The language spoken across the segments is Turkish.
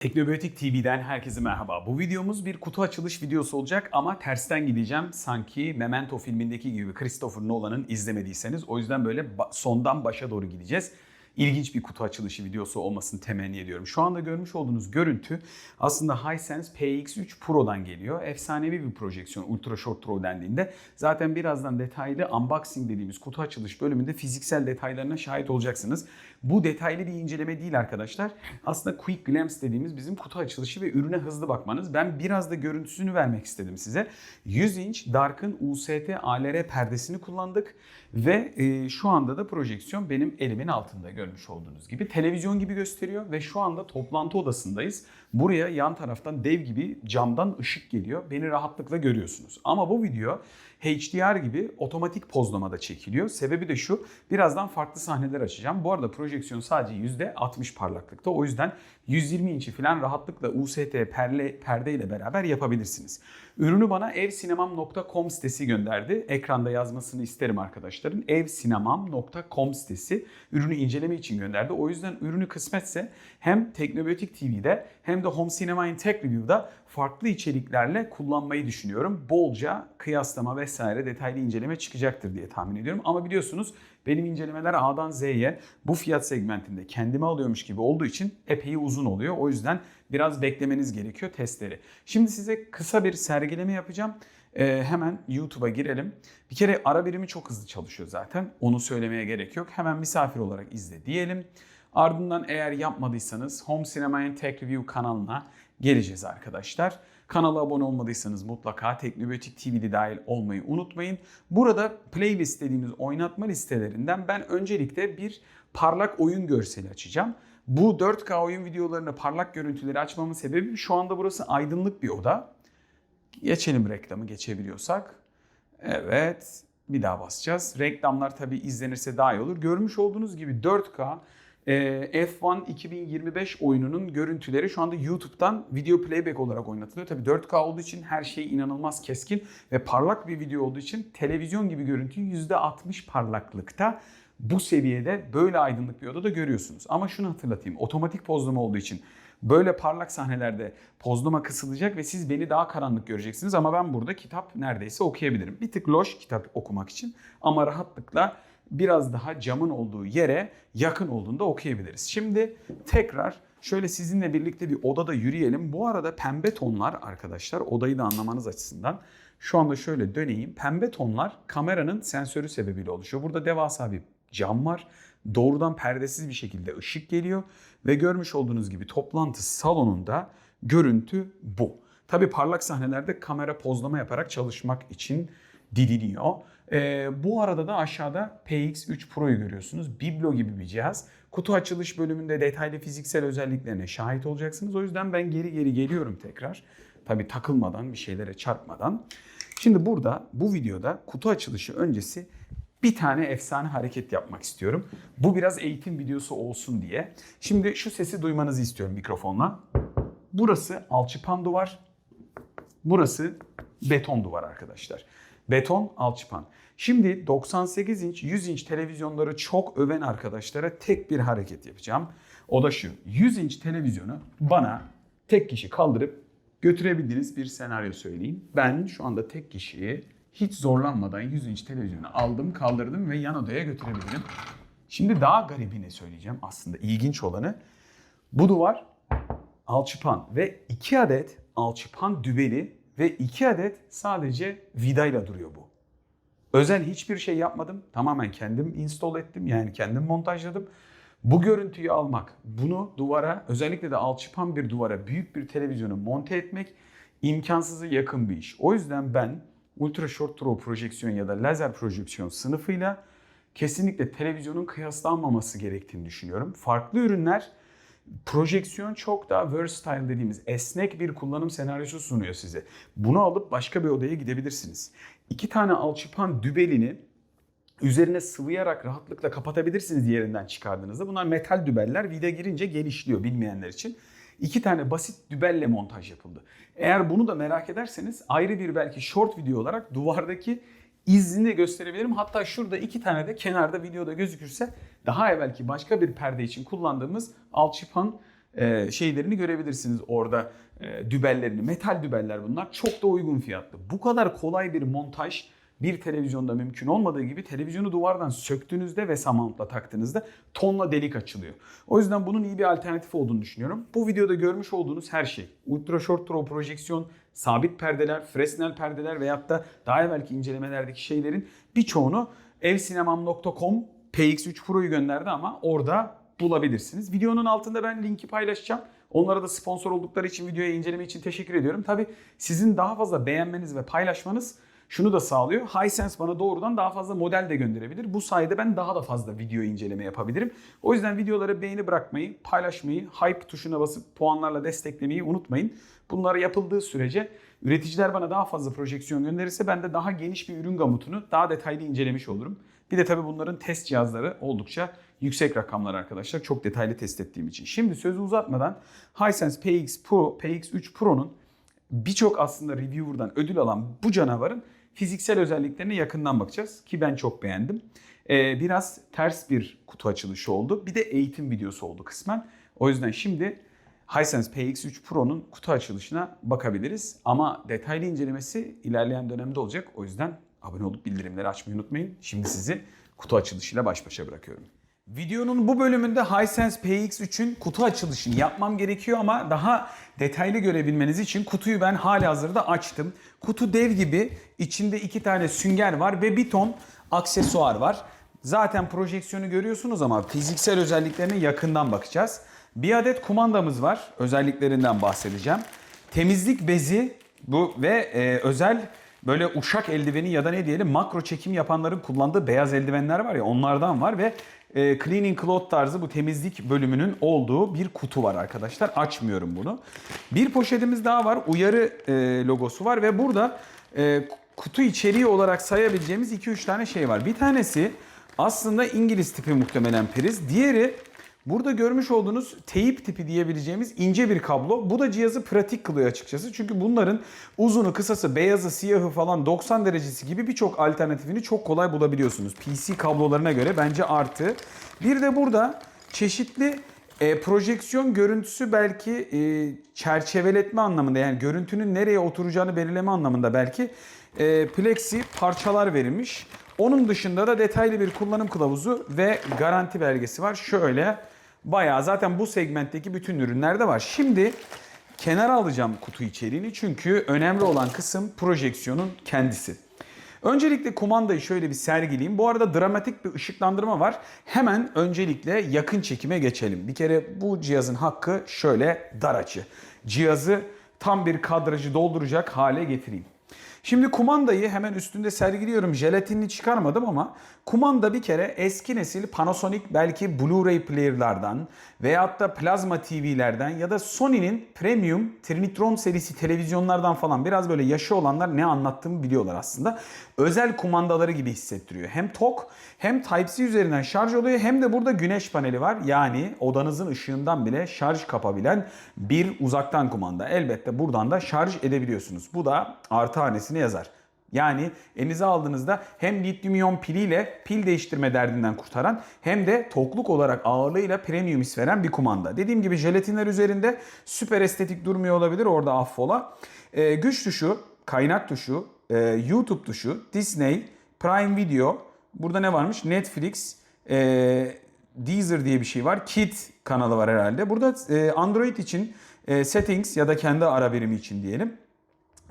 Teknobiyotik TV'den herkese merhaba. Bu videomuz bir kutu açılış videosu olacak ama tersten gideceğim. Sanki Memento filmindeki gibi Christopher Nolan'ın izlemediyseniz. O yüzden böyle sondan başa doğru gideceğiz. İlginç bir kutu açılışı videosu olmasını temenni ediyorum. Şu anda görmüş olduğunuz görüntü aslında Hisense PX3 Pro'dan geliyor. Efsanevi bir projeksiyon Ultra Short Throw dendiğinde. Zaten birazdan detaylı unboxing dediğimiz kutu açılış bölümünde fiziksel detaylarına şahit olacaksınız. Bu detaylı bir inceleme değil arkadaşlar. Aslında quick glimpse dediğimiz bizim kutu açılışı ve ürüne hızlı bakmanız. Ben biraz da görüntüsünü vermek istedim size. 100 inç Dark'ın UST ALR perdesini kullandık ve e, şu anda da projeksiyon benim elimin altında görmüş olduğunuz gibi. Televizyon gibi gösteriyor ve şu anda toplantı odasındayız. Buraya yan taraftan dev gibi camdan ışık geliyor. Beni rahatlıkla görüyorsunuz. Ama bu video HDR gibi otomatik pozlamada çekiliyor. Sebebi de şu, birazdan farklı sahneler açacağım. Bu arada projeksiyon sadece %60 parlaklıkta. O yüzden 120 inç'i falan rahatlıkla UST perle, perde ile beraber yapabilirsiniz. Ürünü bana evsinemam.com sitesi gönderdi. Ekranda yazmasını isterim arkadaşların. evsinemam.com sitesi ürünü inceleme için gönderdi. O yüzden ürünü kısmetse hem Teknobiyotik TV'de hem de Home Cinema in Tech Review'da farklı içeriklerle kullanmayı düşünüyorum. Bolca kıyaslama vesaire detaylı inceleme çıkacaktır diye tahmin ediyorum. Ama biliyorsunuz benim incelemeler A'dan Z'ye bu fiyat segmentinde kendime alıyormuş gibi olduğu için epey uzun oluyor. O yüzden biraz beklemeniz gerekiyor testleri. Şimdi size kısa bir sergileme yapacağım. Ee, hemen YouTube'a girelim. Bir kere ara birimi çok hızlı çalışıyor zaten. Onu söylemeye gerek yok. Hemen misafir olarak izle diyelim. Ardından eğer yapmadıysanız Home Cinema and Tech Review kanalına geleceğiz arkadaşlar. Kanala abone olmadıysanız mutlaka Teknobiyotik TV'de dahil olmayı unutmayın. Burada playlist dediğimiz oynatma listelerinden ben öncelikle bir parlak oyun görseli açacağım. Bu 4K oyun videolarını parlak görüntüleri açmamın sebebi şu anda burası aydınlık bir oda. Geçelim reklamı geçebiliyorsak. Evet bir daha basacağız. Reklamlar tabii izlenirse daha iyi olur. Görmüş olduğunuz gibi 4K e, F1 2025 oyununun görüntüleri şu anda YouTube'dan video playback olarak oynatılıyor. Tabii 4K olduğu için her şey inanılmaz keskin ve parlak bir video olduğu için televizyon gibi görüntüyü %60 parlaklıkta bu seviyede böyle aydınlık bir odada görüyorsunuz. Ama şunu hatırlatayım. Otomatik pozlama olduğu için böyle parlak sahnelerde pozlama kısılacak ve siz beni daha karanlık göreceksiniz ama ben burada kitap neredeyse okuyabilirim. Bir tık loş kitap okumak için ama rahatlıkla biraz daha camın olduğu yere yakın olduğunda okuyabiliriz. Şimdi tekrar şöyle sizinle birlikte bir odada yürüyelim. Bu arada pembe tonlar arkadaşlar odayı da anlamanız açısından şu anda şöyle döneyim. Pembe tonlar kameranın sensörü sebebiyle oluşuyor. Burada devasa bir cam var. Doğrudan perdesiz bir şekilde ışık geliyor ve görmüş olduğunuz gibi toplantı salonunda görüntü bu. Tabi parlak sahnelerde kamera pozlama yaparak çalışmak için diliniyor. Ee, bu arada da aşağıda PX3 Pro'yu görüyorsunuz. Biblo gibi bir cihaz. Kutu açılış bölümünde detaylı fiziksel özelliklerine şahit olacaksınız. O yüzden ben geri geri geliyorum tekrar. Tabi takılmadan, bir şeylere çarpmadan. Şimdi burada bu videoda kutu açılışı öncesi bir tane efsane hareket yapmak istiyorum. Bu biraz eğitim videosu olsun diye. Şimdi şu sesi duymanızı istiyorum mikrofonla. Burası alçıpan duvar. Burası beton duvar arkadaşlar. Beton, alçıpan. Şimdi 98 inç, 100 inç televizyonları çok öven arkadaşlara tek bir hareket yapacağım. O da şu. 100 inç televizyonu bana tek kişi kaldırıp götürebildiğiniz bir senaryo söyleyeyim. Ben şu anda tek kişiyi hiç zorlanmadan 100 inç televizyonu aldım, kaldırdım ve yan odaya götürebilirim. Şimdi daha garibini söyleyeceğim aslında ilginç olanı. Bu duvar alçıpan ve 2 adet alçıpan dübeli ve 2 adet sadece vidayla duruyor bu. Özel hiçbir şey yapmadım. Tamamen kendim install ettim. Yani kendim montajladım. Bu görüntüyü almak, bunu duvara, özellikle de alçıpan bir duvara büyük bir televizyonu monte etmek imkansızı yakın bir iş. O yüzden ben Ultra Short Throw projeksiyon ya da lazer projeksiyon sınıfıyla kesinlikle televizyonun kıyaslanmaması gerektiğini düşünüyorum. Farklı ürünler projeksiyon çok daha versatile dediğimiz esnek bir kullanım senaryosu sunuyor size. Bunu alıp başka bir odaya gidebilirsiniz. İki tane alçıpan dübelini üzerine sıvayarak rahatlıkla kapatabilirsiniz yerinden çıkardığınızda. Bunlar metal dübeller vida girince genişliyor bilmeyenler için. İki tane basit dübelle montaj yapıldı. Eğer bunu da merak ederseniz ayrı bir belki short video olarak duvardaki izini de gösterebilirim. Hatta şurada iki tane de kenarda videoda gözükürse daha evvelki başka bir perde için kullandığımız alçıpan e, şeylerini görebilirsiniz orada e, dübellerini. Metal dübeller bunlar. Çok da uygun fiyatlı. Bu kadar kolay bir montaj bir televizyonda mümkün olmadığı gibi televizyonu duvardan söktüğünüzde ve samantla taktığınızda tonla delik açılıyor. O yüzden bunun iyi bir alternatif olduğunu düşünüyorum. Bu videoda görmüş olduğunuz her şey ultra short throw projeksiyon, sabit perdeler, Fresnel perdeler veyahut da daha evvelki incelemelerdeki şeylerin birçoğunu evsinemam.com PX3 Pro'yu gönderdi ama orada bulabilirsiniz. Videonun altında ben linki paylaşacağım. Onlara da sponsor oldukları için videoyu inceleme için teşekkür ediyorum. Tabi sizin daha fazla beğenmeniz ve paylaşmanız şunu da sağlıyor. Hisense bana doğrudan daha fazla model de gönderebilir. Bu sayede ben daha da fazla video inceleme yapabilirim. O yüzden videolara beğeni bırakmayı, paylaşmayı, hype tuşuna basıp puanlarla desteklemeyi unutmayın. Bunlar yapıldığı sürece üreticiler bana daha fazla projeksiyon gönderirse ben de daha geniş bir ürün gamutunu daha detaylı incelemiş olurum. Bir de tabii bunların test cihazları oldukça yüksek rakamlar arkadaşlar. Çok detaylı test ettiğim için. Şimdi sözü uzatmadan Hisense PX Pro, PX3 Pro'nun birçok aslında reviewer'dan ödül alan bu canavarın fiziksel özelliklerine yakından bakacağız ki ben çok beğendim. Ee, biraz ters bir kutu açılışı oldu. Bir de eğitim videosu oldu kısmen. O yüzden şimdi Hisense PX3 Pro'nun kutu açılışına bakabiliriz. Ama detaylı incelemesi ilerleyen dönemde olacak. O yüzden abone olup bildirimleri açmayı unutmayın. Şimdi sizi kutu açılışıyla baş başa bırakıyorum. Videonun bu bölümünde Hisense PX3'ün kutu açılışını yapmam gerekiyor ama daha detaylı görebilmeniz için kutuyu ben hali hazırda açtım. Kutu dev gibi içinde iki tane sünger var ve bir ton aksesuar var. Zaten projeksiyonu görüyorsunuz ama fiziksel özelliklerine yakından bakacağız. Bir adet kumandamız var. Özelliklerinden bahsedeceğim. Temizlik bezi bu ve e, özel böyle uşak eldiveni ya da ne diyelim makro çekim yapanların kullandığı beyaz eldivenler var ya onlardan var ve e, cleaning cloth tarzı bu temizlik bölümünün olduğu bir kutu var arkadaşlar. Açmıyorum bunu. Bir poşetimiz daha var. Uyarı e, logosu var ve burada e, kutu içeriği olarak sayabileceğimiz 2-3 tane şey var. Bir tanesi aslında İngiliz tipi muhtemelen priz. Diğeri Burada görmüş olduğunuz teyip tipi diyebileceğimiz ince bir kablo. Bu da cihazı pratik kılıyor açıkçası. Çünkü bunların uzunu, kısası, beyazı, siyahı falan 90 derecesi gibi birçok alternatifini çok kolay bulabiliyorsunuz. PC kablolarına göre bence artı. Bir de burada çeşitli e, projeksiyon görüntüsü belki e, çerçeveletme anlamında yani görüntünün nereye oturacağını belirleme anlamında belki e, plexi parçalar verilmiş. Onun dışında da detaylı bir kullanım kılavuzu ve garanti belgesi var. Şöyle bayağı zaten bu segmentteki bütün ürünlerde var. Şimdi kenara alacağım kutu içeriğini çünkü önemli olan kısım projeksiyonun kendisi. Öncelikle kumandayı şöyle bir sergileyeyim. Bu arada dramatik bir ışıklandırma var. Hemen öncelikle yakın çekime geçelim. Bir kere bu cihazın hakkı şöyle dar açı. Cihazı tam bir kadrajı dolduracak hale getireyim. Şimdi kumandayı hemen üstünde sergiliyorum. Jelatinini çıkarmadım ama kumanda bir kere eski nesil Panasonic belki Blu-ray player'lardan veyahut da Plasma TV'lerden ya da Sony'nin Premium Trinitron serisi televizyonlardan falan biraz böyle yaşı olanlar ne anlattığımı biliyorlar aslında. Özel kumandaları gibi hissettiriyor. Hem tok hem Type-C üzerinden şarj oluyor hem de burada güneş paneli var. Yani odanızın ışığından bile şarj kapabilen bir uzaktan kumanda. Elbette buradan da şarj edebiliyorsunuz. Bu da artı hanesini yazar. Yani elinize aldığınızda hem lityum iyon piliyle pil değiştirme derdinden kurtaran hem de tokluk olarak ağırlığıyla premium his veren bir kumanda. Dediğim gibi jelatinler üzerinde süper estetik durmuyor olabilir orada affola. Ee, güç tuşu, kaynak tuşu, e, YouTube tuşu, Disney, Prime Video, burada ne varmış? Netflix, e, Deezer diye bir şey var. Kit kanalı var herhalde. Burada e, Android için e, settings ya da kendi ara birimi için diyelim.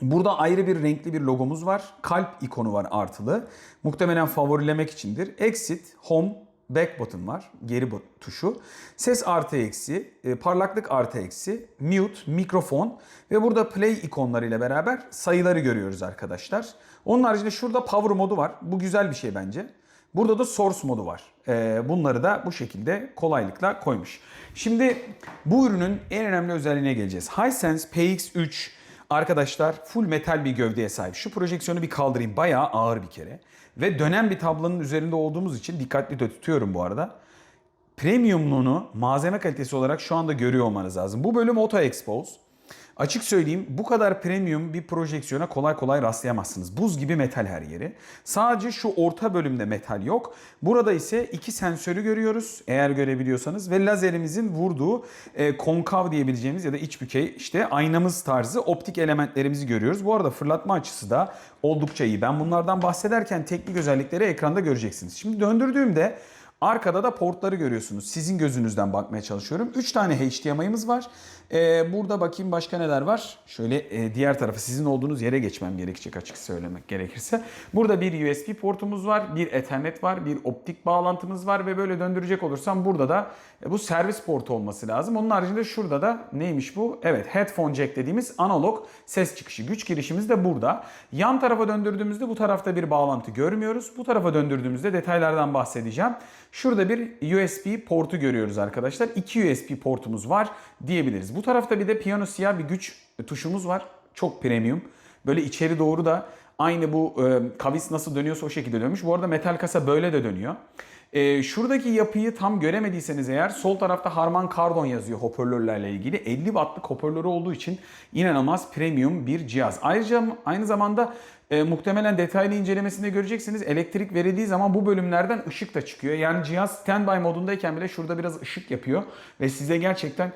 Burada ayrı bir renkli bir logomuz var. Kalp ikonu var artılı. Muhtemelen favorilemek içindir. Exit, Home, Back button var. Geri tuşu. Ses artı eksi, e, parlaklık artı eksi, mute, mikrofon ve burada play ikonlarıyla beraber sayıları görüyoruz arkadaşlar. Onun haricinde şurada power modu var. Bu güzel bir şey bence. Burada da source modu var. E, bunları da bu şekilde kolaylıkla koymuş. Şimdi bu ürünün en önemli özelliğine geleceğiz. Hisense PX3 Arkadaşlar full metal bir gövdeye sahip. Şu projeksiyonu bir kaldırayım. Bayağı ağır bir kere. Ve dönen bir tablonun üzerinde olduğumuz için dikkatli de tutuyorum bu arada. Premiumluğunu malzeme kalitesi olarak şu anda görüyor olmanız lazım. Bu bölüm Auto Expose. Açık söyleyeyim bu kadar premium bir projeksiyona kolay kolay rastlayamazsınız. Buz gibi metal her yeri. Sadece şu orta bölümde metal yok. Burada ise iki sensörü görüyoruz eğer görebiliyorsanız ve lazerimizin vurduğu e, konkav diyebileceğimiz ya da iç bükey işte aynamız tarzı optik elementlerimizi görüyoruz. Bu arada fırlatma açısı da oldukça iyi. Ben bunlardan bahsederken teknik özellikleri ekranda göreceksiniz. Şimdi döndürdüğümde Arkada da portları görüyorsunuz. Sizin gözünüzden bakmaya çalışıyorum. 3 tane HDMI'miz var. Ee, burada bakayım başka neler var. Şöyle e, diğer tarafı sizin olduğunuz yere geçmem gerekecek açık söylemek gerekirse. Burada bir USB portumuz var, bir Ethernet var, bir optik bağlantımız var ve böyle döndürecek olursam burada da e, bu servis portu olması lazım. Onun haricinde şurada da neymiş bu? Evet headphone jack dediğimiz analog ses çıkışı. Güç girişimiz de burada. Yan tarafa döndürdüğümüzde bu tarafta bir bağlantı görmüyoruz. Bu tarafa döndürdüğümüzde detaylardan bahsedeceğim. Şurada bir USB portu görüyoruz arkadaşlar. İki USB portumuz var diyebiliriz. Bu tarafta bir de piyano siyah bir güç tuşumuz var. Çok premium. Böyle içeri doğru da aynı bu e, kavis nasıl dönüyorsa o şekilde dönmüş. Bu arada metal kasa böyle de dönüyor. E, şuradaki yapıyı tam göremediyseniz eğer sol tarafta Harman Kardon yazıyor hoparlörlerle ilgili. 50 wattlık hoparlörü olduğu için inanılmaz premium bir cihaz. Ayrıca aynı zamanda e, muhtemelen detaylı incelemesinde göreceksiniz. Elektrik verildiği zaman bu bölümlerden ışık da çıkıyor. Yani cihaz standby modundayken bile şurada biraz ışık yapıyor. Ve size gerçekten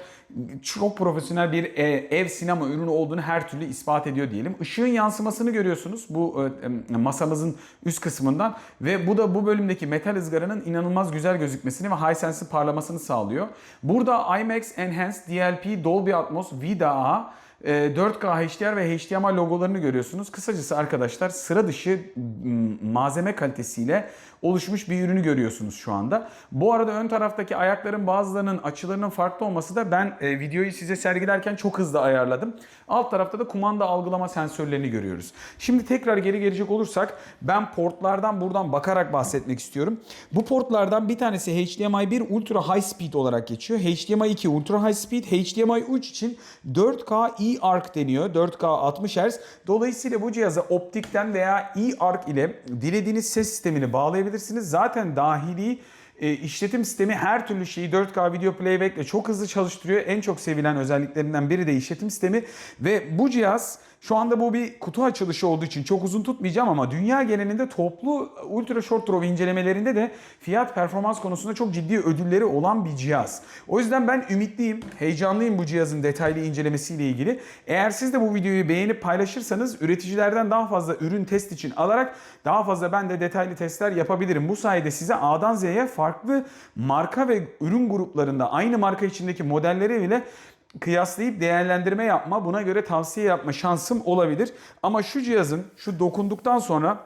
çok profesyonel bir e, ev sinema ürünü olduğunu her türlü ispat ediyor diyelim. Işığın yansımasını görüyorsunuz bu e, masamızın üst kısmından. Ve bu da bu bölümdeki metal ızgaranın inanılmaz güzel gözükmesini ve Hisense'in parlamasını sağlıyor. Burada IMAX Enhanced DLP Dolby Atmos VDA 4K HDR ve HDMI logolarını görüyorsunuz. Kısacası arkadaşlar sıra dışı malzeme kalitesiyle oluşmuş bir ürünü görüyorsunuz şu anda. Bu arada ön taraftaki ayakların bazılarının açılarının farklı olması da ben e, videoyu size sergilerken çok hızlı ayarladım. Alt tarafta da kumanda algılama sensörlerini görüyoruz. Şimdi tekrar geri gelecek olursak ben portlardan buradan bakarak bahsetmek istiyorum. Bu portlardan bir tanesi HDMI 1 Ultra High Speed olarak geçiyor. HDMI 2 Ultra High Speed, HDMI 3 için 4K e-arc deniyor. 4K 60 Hz. Dolayısıyla bu cihaza optikten veya e-arc ile dilediğiniz ses sistemini bağlayabilirsiniz. Zaten dahili e, işletim sistemi her türlü şeyi 4K video playback ile çok hızlı çalıştırıyor. En çok sevilen özelliklerinden biri de işletim sistemi ve bu cihaz şu anda bu bir kutu açılışı olduğu için çok uzun tutmayacağım ama dünya genelinde toplu ultra short draw incelemelerinde de fiyat performans konusunda çok ciddi ödülleri olan bir cihaz. O yüzden ben ümitliyim, heyecanlıyım bu cihazın detaylı incelemesiyle ilgili. Eğer siz de bu videoyu beğenip paylaşırsanız üreticilerden daha fazla ürün test için alarak daha fazla ben de detaylı testler yapabilirim. Bu sayede size A'dan Z'ye farklı marka ve ürün gruplarında aynı marka içindeki modelleri bile kıyaslayıp değerlendirme yapma, buna göre tavsiye yapma şansım olabilir. Ama şu cihazın şu dokunduktan sonra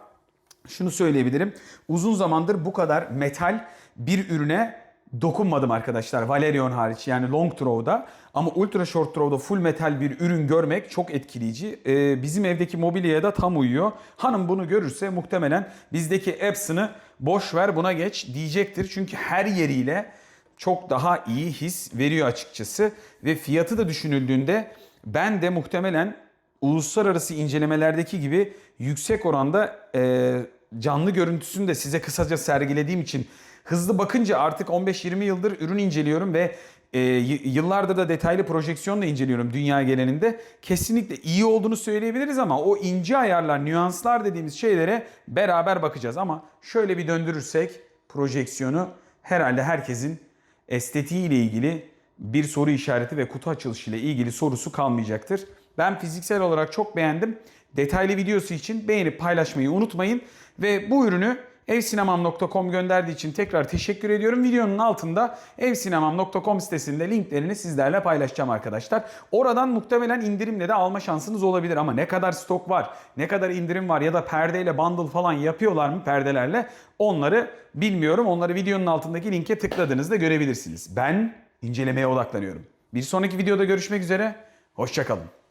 şunu söyleyebilirim. Uzun zamandır bu kadar metal bir ürüne dokunmadım arkadaşlar. Valerion hariç yani long throw'da ama ultra short throw'da full metal bir ürün görmek çok etkileyici. Ee, bizim evdeki mobilyaya da tam uyuyor. Hanım bunu görürse muhtemelen bizdeki Epson'ı boş ver buna geç diyecektir. Çünkü her yeriyle çok daha iyi his veriyor açıkçası. Ve fiyatı da düşünüldüğünde ben de muhtemelen uluslararası incelemelerdeki gibi yüksek oranda e, canlı görüntüsünü de size kısaca sergilediğim için hızlı bakınca artık 15-20 yıldır ürün inceliyorum ve e, yıllardır da detaylı projeksiyonla inceliyorum dünya genelinde. Kesinlikle iyi olduğunu söyleyebiliriz ama o ince ayarlar, nüanslar dediğimiz şeylere beraber bakacağız. Ama şöyle bir döndürürsek projeksiyonu herhalde herkesin estetiği ile ilgili bir soru işareti ve kutu açılışı ile ilgili sorusu kalmayacaktır. Ben fiziksel olarak çok beğendim. Detaylı videosu için beğenip paylaşmayı unutmayın. Ve bu ürünü evsinemam.com gönderdiği için tekrar teşekkür ediyorum. Videonun altında evsinemam.com sitesinde linklerini sizlerle paylaşacağım arkadaşlar. Oradan muhtemelen indirimle de alma şansınız olabilir ama ne kadar stok var, ne kadar indirim var ya da perdeyle bundle falan yapıyorlar mı perdelerle onları bilmiyorum. Onları videonun altındaki linke tıkladığınızda görebilirsiniz. Ben incelemeye odaklanıyorum. Bir sonraki videoda görüşmek üzere. Hoşçakalın.